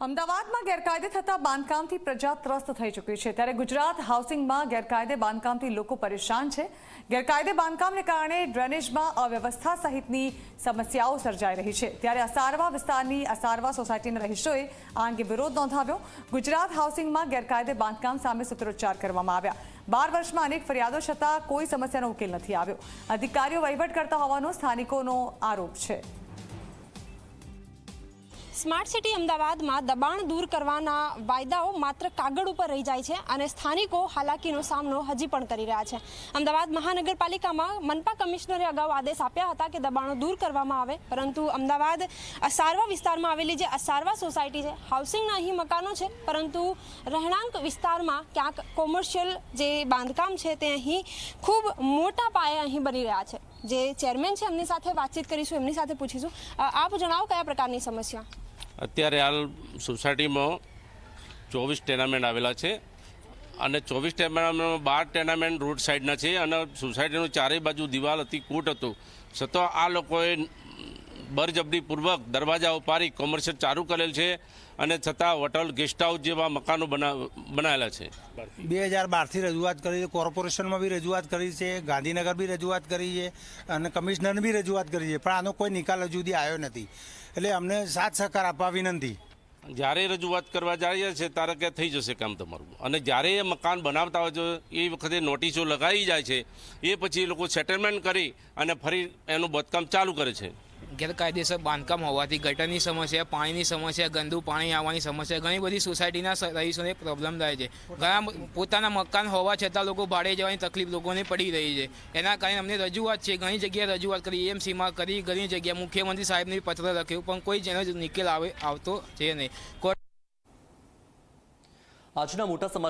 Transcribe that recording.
અમદાવાદમાં ગેરકાયદે થતા બાંધકામથી પ્રજા ત્રસ્ત થઈ ચૂકી છે. ત્યારે ગુજરાત હાઉસિંગમાં ગેરકાયદે બાંધકામથી લોકો પરેશાન છે. ગેરકાયદે બાંધકામને કારણે ડ્રેનેજમાં અવ્યવસ્થા સહિતની સમસ્યાઓ સર્જાઈ રહી છે. ત્યારે અસારવા વિસ્તારની અસારવા સોસાયટીના રહીશોએ આ અંગે વિરોધ નોંધાવ્યો. ગુજરાત હાઉસિંગમાં ગેરકાયદે બાંધકામ સામે સૂત્રોચ્ચાર કરવામાં આવ્યા. બાર વર્ષમાં અનેક ફરિયાદો છતાં કોઈ સમસ્યાનો ઉકેલ નથી આવ્યો. અધિકારીઓ વહીવટ કરતા હોવાનો સ્થાનિકોનો આરોપ છે. સ્માર્ટ સિટી અમદાવાદમાં દબાણ દૂર કરવાના વાયદાઓ માત્ર કાગળ ઉપર રહી જાય છે અને સ્થાનિકો હાલાકીનો સામનો હજી પણ કરી રહ્યા છે. અમદાવાદ મહાનગરપાલિકામાં મનપા કમિશનરે અગાઉ આદેશ આપ્યા હતા કે દબાણો દૂર કરવામાં આવે, પરંતુ અમદાવાદ અસારવા વિસ્તારમાં આવેલી જે અસારવા સોસાયટી છે હાઉસિંગના અહીં મકાનો છે, પરંતુ રહેણાંક વિસ્તારમાં ક્યાંક કોમર્શિયલ જે બાંધકામ છે તે અહીં ખૂબ મોટા પાયે અહીં બની રહ્યા છે. જે ચેરમેન છે એમની સાથે વાતચીત કરીશું, એમની સાથે પૂછીશું. આપ જણાવો કયા પ્રકારની સમસ્યા? અત્યારે હાલ સોસાયટીમાં ચોવીસ ટેનામેન્ટ આવેલા છે અને ચોવીસ ટેનામેન્ટમાં બાર ટેનામેન્ટ રોડ સાઈડના છે અને સોસાયટીનું ચારેય બાજુ દિવાલ હતી, કૂટ હતું. છતાં આ લોકોએ બરજબરીપૂર્વક દરવાજા ઉપાડી કોમર્શિયલ ચાલુ કરેલ છે અને છતાં હોટલ ગેસ્ટ હાઉસ જેવા મકાનો બના બનાવેલા છે. બે હજાર બારથી રજૂઆત કરી છે કોર્પોરેશનમાં બી રજૂઆત કરી છે ગાંધીનગર બી રજૂઆત કરી છે અને કમિશનરને બી રજૂઆત કરી છે પણ આનો કોઈ નિકાલ હજુ સુધી આવ્યો નથી. એટલે અમને સાથ સહકાર આપવા વિનંતી. જ્યારે રજૂઆત કરવા જઈએ છે ત્યારે કે થઈ જશે કામ તમારું. અને જ્યારે એ મકાન બનાવતા હોય છે એ વખતે નોટિસો લગાવી જાય છે એ પછી એ લોકો સેટલમેન્ટ કરી અને ફરી એનું બધકામ ચાલુ કરે છે. ગેરકાયદેસર બાંધકામ હોવાથી ગટરની સમસ્યા, પાણીની સમસ્યા, ગંદુ પાણી આવવાની સમસ્યા, ઘણી બધી સોસાયટીના રહીશોને પ્રોબ્લેમ થાય છે. ઘણા પોતાના મકાન હોવા છતાં લોકો ભાડે જવાની તકલીફ લોકોને પડી રહી છે. એના કારણે અમને રજૂઆત છે, ઘણી જગ્યાએ રજૂઆત કરી, એએમસીમાં કરી, ઘણી જગ્યાએ મુખ્યમંત્રી સાહેબને પત્ર લખ્યું, પણ કોઈ જેનો નિકેલ આવે, આવતો છે નહીં. આજના મોટા સમાચાર